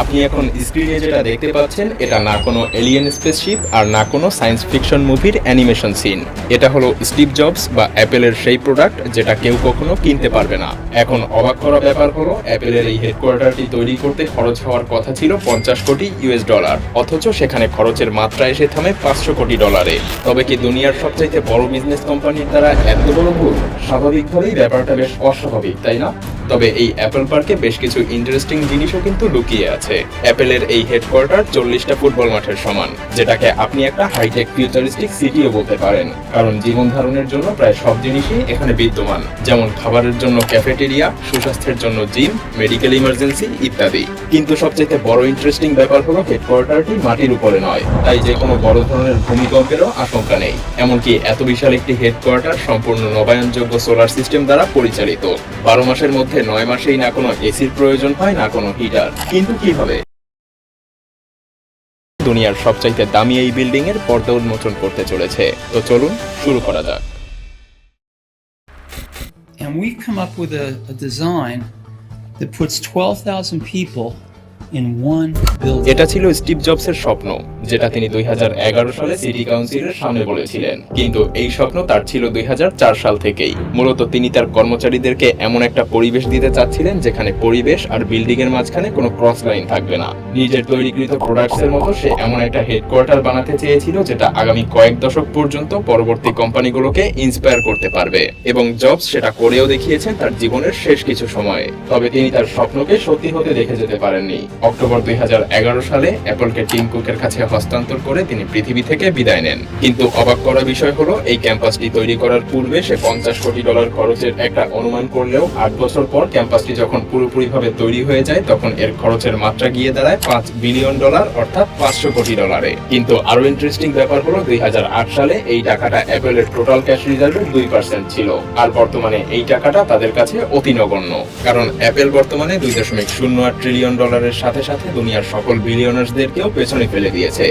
আপনি এখন স্ক্রিনে যেটা দেখতে পাচ্ছেন, এটা না কোনো এলিয়েন স্পেসশিপ আর না কোনো সায়েন্স ফিকশন মুভির অ্যানিমেশন সিন এটা হলো স্টিভ জবস বা অ্যাপেলের সেই প্রোডাক্ট যেটা কেউ কখনো কিনতে পারবে না। এখন অবাক করা ব্যাপার হলো অ্যাপেলের এই হেডকোয়ার্টারটি তৈরি করতে খরচ হওয়ার কথা ছিল পঞ্চাশ কোটি ইউএস ডলার অথচ সেখানে খরচের মাত্রা এসে থামে পাঁচশো কোটি ডলারে তবে কি দুনিয়ার সবচাইতে বড় বিজনেস কোম্পানির দ্বারা এত বড় ভুল? স্বাভাবিকভাবেই ব্যাপারটা বেশ অস্বাভাবিক, তাই না? তবে এই অ্যাপেল পার্কে বেশ কিছু ইন্টারেস্টিং জিনিসও কিন্তু লুকিয়ে আছে। অ্যাপেলের এই হেডকোয়ার্টার চল্লিশটা ফুটবল মাঠের সমান, যেটাকে আপনি একটা হাইটেক ফিউচারিস্টিক সিটিও বলতে পারেন। কারণ জীবন ধারণের জন্য প্রায় সব জিনিসই এখানে বিদ্যমান, যেমন খাবারের জন্য ক্যাফেটেরিয়া সুস্বাস্থ্যের জন্য জিম মেডিকেল ইমার্জেন্সি ইত্যাদি। কিন্তু সবচেয়ে বড় ইন্টারেস্টিং ব্যাপার হলো হেডকোয়ার্টারটি মাটির উপরে নয়, তাই যে কোনো বড় ধরনের ভূমিকম্পেরও আশঙ্কা নেই। এমনকি এত বিশাল একটি হেডকোয়ার্টার সম্পূর্ণ নবায়নযোগ্য সোলার সিস্টেম দ্বারা পরিচালিত। বারো মাসের মধ্যে নয় মাসেই না কোনো এসির প্রয়োজন হয় না কোনো হিটার কিন্তু কীভাবে? দুনিয়ার সবচাইতে দামি এই বিল্ডিং এর পর্দা উন্মোচন করতে চলেছে। তো চলুন শুরু করা যাক। And we've come up with a, a design that puts 12,000 people. এটা ছিল স্টিভ জবসের স্বপ্ন, যেটা তিনি দুই হাজার এগারো সালে সিটি কাউন্সিলের সামনে বলেছিলেন। কিন্তু এই স্বপ্ন তার ছিল দুই হাজার চার সাল থেকেই। মূলত তিনি তার কর্মচারীদেরকে এমন একটা পরিবেশ দিতে চাচ্ছিলেন, যেখানে পরিবেশ আর বিল্ডিং এর মাঝখানে কোনো ক্রস লাইন থাকবে না। নিজের তৈরিকৃত প্রোডাক্টস এর মতো সে এমন একটা হেডকোয়ার্টার বানাতে চেয়েছিল, যেটা আগামী কয়েক দশক পর্যন্ত পরবর্তী কোম্পানিগুলোকে ইন্সপায়ার করতে পারবে। এবং জবস সেটা করেও দেখিয়েছেন তার জীবনের শেষ কিছু সময়ে। তবে তিনি তার স্বপ্নকে সত্যি হতে দেখে যেতে পারেননি। অক্টোবর দুই হাজার এগারো সালে অ্যাপলকে টিম কুকের কাছে হস্তান্তর করে তিনি পৃথিবী থেকে বিদায় নেন। কিন্তু অবাক করা বিষয় হলো, এই ক্যাম্পাসটি তৈরি করার পূর্বে সে পঞ্চাশ কোটি ডলার খরচের একটা অনুমান করলেও আট বছর পর ক্যাম্পাসটি যখন পুরোপুরিভাবে তৈরি হয়ে যায়, তখন এর খরচের মাত্রা গিয়ে দাঁড়ায় পাঁচ বিলিয়ন ডলার, অর্থাৎ পাঁচশো কোটি ডলারে। কিন্তু আরও ইন্টারেস্টিং ব্যাপার হলো, দুই হাজার আট সালে এই টাকাটা অ্যাপেলের টোটাল ক্যাশ রিজার্ভের দুই পার্সেন্ট ছিল। আর বর্তমানে এই টাকাটা তাদের কাছে অতি নগণ্য। কারণ অ্যাপেল বর্তমানে দুই দশমিক শূন্য আট ট্রিলিয়ন ডলারের সাথে সাথে সাথে দুনিয়ার সকল বিলিয়নার্সদেরকেও পেছনে ফেলে দিয়েছে।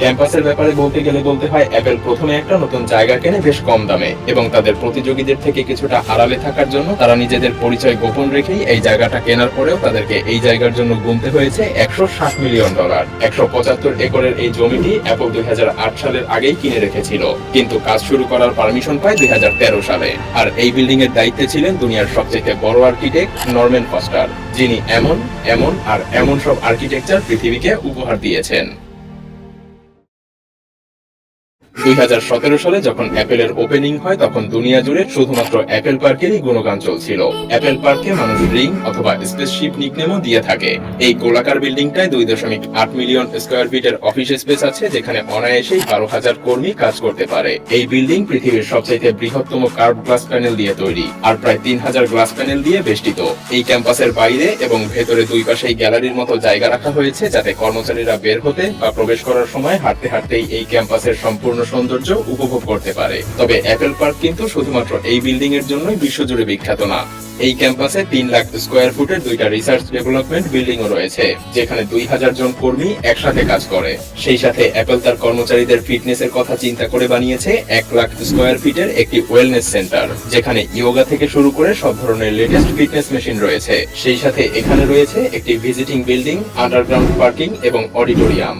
ক্যাম্পাসের ব্যাপারে বলতে গেলে বলতে হয় অ্যাপেল প্রথমে একটা নতুন জায়গা কেনে বেশ কম দামে এবং তাদের প্রতিযোগীদের থেকে কিছুটা আড়ালে থাকার জন্য তারা নিজেদের পরিচয় গোপন রেখেই এই জায়গাটা কেনার পরেও তাদেরকে এই জায়গার জন্য গুনতে হয়েছে একশো ষাট মিলিয়ন ডলার একশো পঁচাত্তর একরের এই জমিটি অ্যাপল দুই হাজার আট সালের আগেই কিনে রেখেছিল, কিন্তু কাজ শুরু করার পারমিশন পায় দুই হাজার তেরো সালে। আর এই বিল্ডিং এর দায়িত্বে ছিলেন দুনিয়ার সবচেয়ে বড় আর্কিটেক্ট নরম্যান ফস্টার যিনি এমন এমন আর এমন সব আর্কিটেকচার পৃথিবীকে উপহার দিয়েছেন। দুই হাজার সতেরো সালে যখন অ্যাপেলের ওপেনিং হয়, তখন দুনিয়া জুড়ে শুধুমাত্র অ্যাপেল পার্কেরই গুণগান চলছিল। অ্যাপেল পার্কে মানুষ রিং অথবা স্পেসশিপ নিকনেমও দিয়ে থাকে। এই গোলাকার বিল্ডিংটায় দুই দশমিক আট মিলিয়ন স্কোয়ার ফিটের অফিস স্পেস আছে, যেখানে অনায়াসেই বারো হাজার কর্মী কাজ করতে পারে। এই বিল্ডিং পৃথিবীর সবচেয়ে বৃহত্তম কার্ভ গ্লাস প্যানেল দিয়ে তৈরি, আর প্রায় তিন হাজার গ্লাস প্যানেল দিয়ে বেষ্টিত। এই ক্যাম্পাসের বাইরে এবং ভেতরে দুই পাশেই গ্যালারির মতো জায়গা রাখা হয়েছে, যাতে কর্মচারীরা বের হতে বা প্রবেশ করার সময় হাঁটতে হাঁটতেই এই ক্যাম্পাসের সম্পূর্ণ সৌন্দর্য উপভোগ করতে পারে। তবে অ্যাপেল পার্ক কিন্তু শুধুমাত্র এই বিল্ডিং এর জন্যই বিশ্বজুড়ে বিখ্যাত না। এই ক্যাম্পাসে তিন লাখ স্কোয়ার ফুটের দুইটা রিসার্চ ডেভেলপমেন্ট বিল্ডিং রয়েছে, যেখানে দুই হাজার জন কর্মী একসাথে কাজ করে। সেই সাথে অ্যাপেল তার কর্মচারীদের ফিটনেসের কথা চিন্তা করে বানিয়েছে এক লাখ স্কোয়ার ফিটের একটি ওয়েলনেস সেন্টার যেখানে ইয়োগা থেকে শুরু করে সব ধরনের লেটেস্ট ফিটনেস মেশিন রয়েছে। সেই সাথে এখানে রয়েছে একটি ভিজিটিং বিল্ডিং আন্ডারগ্রাউন্ড পার্কিং এবং অডিটোরিয়াম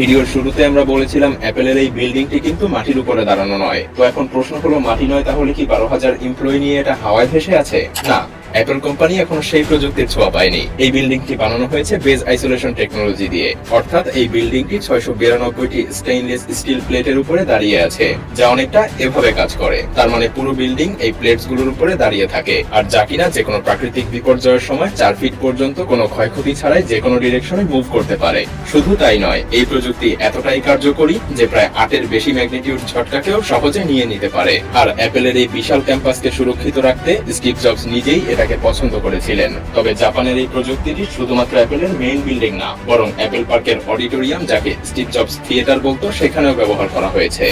ভিডিওর শুরুতে আমরা বলেছিলাম অ্যাপেলের এই বিল্ডিংটি কিন্তু মাটির উপরে দাঁড়ানো নয়। তো এখন প্রশ্ন হলো, মাটি নয় তাহলে কি বারো হাজার এমপ্লয়ি নিয়ে এটা হাওয়ায় ভেসে আছে? না। অ্যাপল কোম্পানি এখনও সেই প্রযুক্তির ছোঁয়া পায়নি। এই বিল্ডিংটি বানানো হয়েছে বেজ আইসোলেশন টেকনোলজি দিয়ে। অর্থাৎ এই বিল্ডিংটি ছয়শো বিরানব্বইটি স্টেইনলেস স্টিল প্লেটের উপরে দাঁড়িয়ে আছে, যা অনেকটা এভাবে কাজ করে। তার মানে পুরো বিল্ডিং এই প্লেটসগুলোর উপরে দাঁড়িয়ে থাকে। আর যা কিনা যে কোনো প্রাকৃতিক বিপর্যয়ের সময় চার ফিট পর্যন্ত কোনো ক্ষয়ক্ষতি ছাড়াই যে কোনো ডিরেকশনে মুভ করতে পারে। শুধু তাই নয়, এই প্রযুক্তি এতটাই কার্যকরী যে প্রায় আটের বেশি ম্যাগনিটিউড ঝটকাকেও সহজে নিয়ে নিতে পারে। আর অ্যাপেলের এই বিশাল ক্যাম্পাসকে সুরক্ষিত রাখতে স্টিভ জবস নিজেই এটাকে পছন্দ করেছিলেন। তবে জাপানের এই প্রযুক্তিটি শুধুমাত্র অ্যাপেলের মেইন বিল্ডিং না, বরং অ্যাপেল পার্কের অডিটোরিয়াম যাকে স্টিভ জবস থিয়েটার বলতো, সেখানেও ব্যবহার করা হয়েছে।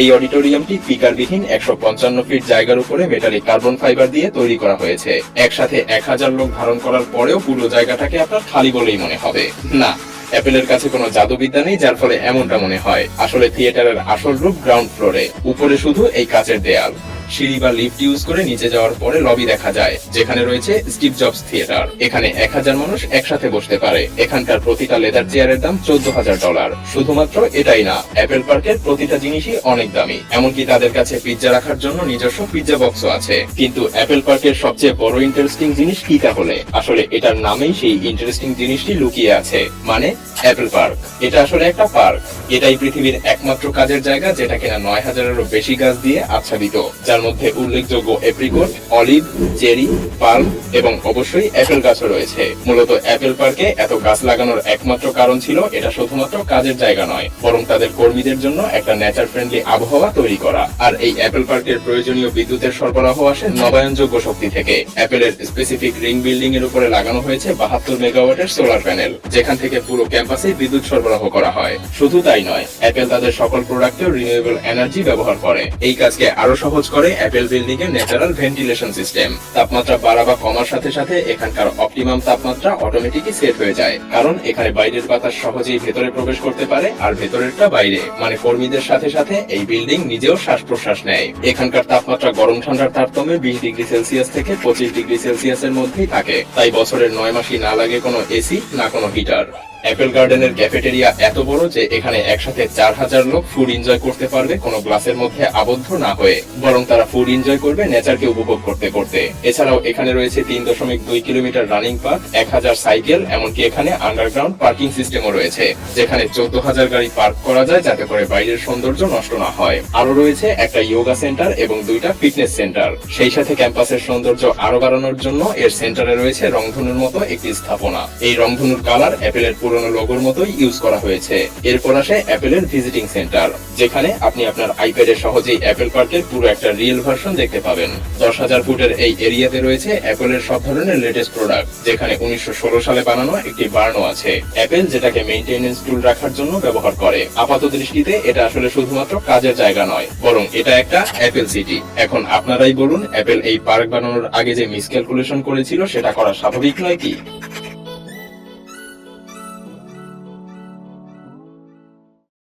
এই অডিটোরিয়ামটি স্পিকারবিহীন একশো পঞ্চান্ন ফিট জায়গার উপরে মেটালিক কার্বন ফাইবার দিয়ে তৈরি করা হয়েছে। একসাথে এক হাজার লোক ধারণ করার পরেও পুরো জায়গাটাকে আপনার খালি বলেই মনে হবে। না, অ্যাপেলের কাছে কোনো জাদুবিদ্যা নেই, যার ফলে এমনটা মনে হয়। আসলে থিয়েটারের আসল রূপ গ্রাউন্ড ফ্লোরে উপরে শুধু এই কাচের দেয়াল। সিঁড়ি বা লিফট ইউজ করে নিচে যাওয়ার পরে লবি দেখা যায়, যেখানে রয়েছে স্টিভ জবস থিয়েটার। এখানে এক হাজার মানুষ একসাথে বসতে পারে। এখানকার প্রতিটা লেদার চেয়ারের দাম চোদ্দ হাজার ডলার। শুধুমাত্র এটাই না, অ্যাপেল পার্কের প্রতিটা জিনিসই অনেক দামি। এমনকি তাদের কাছে পিৎজা রাখার জন্য নিজস্ব পিৎজা বক্সও আছে। কিন্তু অ্যাপেল পার্কের সবচেয়ে বড় ইন্টারেস্টিং জিনিস কি তাহলে? আসলে এটার নামেই সেই ইন্টারেস্টিং জিনিসটি লুকিয়ে আছে মানে অ্যাপেল পার্ক। এটা আসলে একটা পার্ক। এটাই পৃথিবীর একমাত্র কাজের জায়গা যেটা কিনা নয় হাজারেরও বেশি গাছ দিয়ে আচ্ছাদিত, যার মধ্যে উল্লেখযোগ্য এপ্রিকোট, অলিভ, চেরি, পাল্ম এবং অবশ্যই অ্যাপেল গাছও রয়েছে। মূলত অ্যাপেল পার্কে এত গাছ লাগানোর একমাত্র কারণ ছিল এটা শুধুমাত্র কাজের জায়গা নয়, বরং তাদের কর্মীদের জন্য একটা নেচার ফ্রেন্ডলি আবহাওয়া তৈরি করা। আর এই অ্যাপেল পার্কের প্রয়োজনীয় বিদ্যুতের সরবরাহ আসে নবায়নযোগ্য শক্তি থেকে। অ্যাপেলের স্পেসিফিক রিং বিল্ডিং এর উপরে লাগানো হয়েছে বাহাত্তর মেগাওয়াটের সোলার প্যানেল যেখান থেকে পুরো ক্যাম্পাসে বিদ্যুৎ সরবরাহ করা হয়। শুধু তাই নয়, অ্যাপেল তাদের সকল প্রোডাক্টেও রিনিউয়েবল এনার্জি ব্যবহার করে। এই কাজকে আরও সহজ করে অ্যাপেল বিল্ডিং এর ন্যাচারাল ভেন্টিলেশন সিস্টেম। তাপমাত্রা বাড়া বা কমার সাথে সাথে এখানকার অপটিমাম তাপমাত্রা অটোমেটিকই সেট হয়ে যায়। কারণ এখানে বাইরের বাতাস সহজেই ভেতরে প্রবেশ করতে পারে আর ভেতরেরটা বাইরে। মানে কর্মীদের সাথে সাথে এই বিল্ডিং নিজেও শ্বাস প্রশ্বাস নেয়। এখানকার তাপমাত্রা গরম ঠান্ডার তারতম্যে বিশ ডিগ্রি সেলসিয়াস থেকে পঁচিশ ডিগ্রি সেলসিয়াসের মধ্যেই থাকে। তাই বছরের নয় মাসই না লাগে কোনো এসি, না কোনো হিটার। অ্যাপেল গার্ডেনের ক্যাফেটেরিয়া এত বড় যে এখানে একসাথে চার হাজার লোক ফুড এনজয় করতে পারবে কোনো গ্লাসের মধ্যে আবদ্ধ না হয়ে, বরং তারা ফুড এনজয় করবে নেচারকে উপভোগ করতে করতে। এছাড়াও এখানে রয়েছে তিন দশমিক দুই কিলোমিটার রানিং পার্ক এক হাজার সাইকেল এমনকি এখানে আন্ডারগ্রাউন্ড পার্কিং সিস্টেমও রয়েছে, যেখানে চোদ্দ হাজার গাড়ি পার্ক করা যায় যাতে করে বাইরের সৌন্দর্য নষ্ট না হয়। আরও রয়েছে একটা যোগা সেন্টার এবং দুইটা ফিটনেস সেন্টার সেই সাথে ক্যাম্পাসের সৌন্দর্য আরও বাড়ানোর জন্য এর সেন্টারে রয়েছে রংধনুর মতো একটি স্থাপনা। এই রংধনুর কালার অ্যাপেলের পুরনো লোগোর মতোই ইউজ করা হয়েছে। এরপর আসে অ্যাপেলের ভিজিটিং সেন্টার যেখানে আপনি আপনার আইপ্যাডে সহজেই অ্যাপেল পার্কের পুরো একটা রিয়েল ভার্সন দেখতে পাবেন। দশ হাজার ফুটের এই এরিয়াতে রয়েছে অ্যাপেলের সব ধরনের লেটেস্ট প্রোডাক্ট যেখানে উনিশশো ষোলো সালে বানানো একটি বার্নও আছে। অ্যাপেল যেটাকে মেইনটেনেন্স টুল রাখার জন্য ব্যবহার করে। আপাত দৃষ্টিতে এটা আসলে শুধুমাত্র কাজের জায়গা নয়, বরং এটা একটা অ্যাপেল সিটি এখন আপনারাই বলুন অ্যাপেল এই পার্ক বানানোর আগে যে মিসক্যালকুলেশন করেছিল, সেটা করা স্বাভাবিক নয় কি?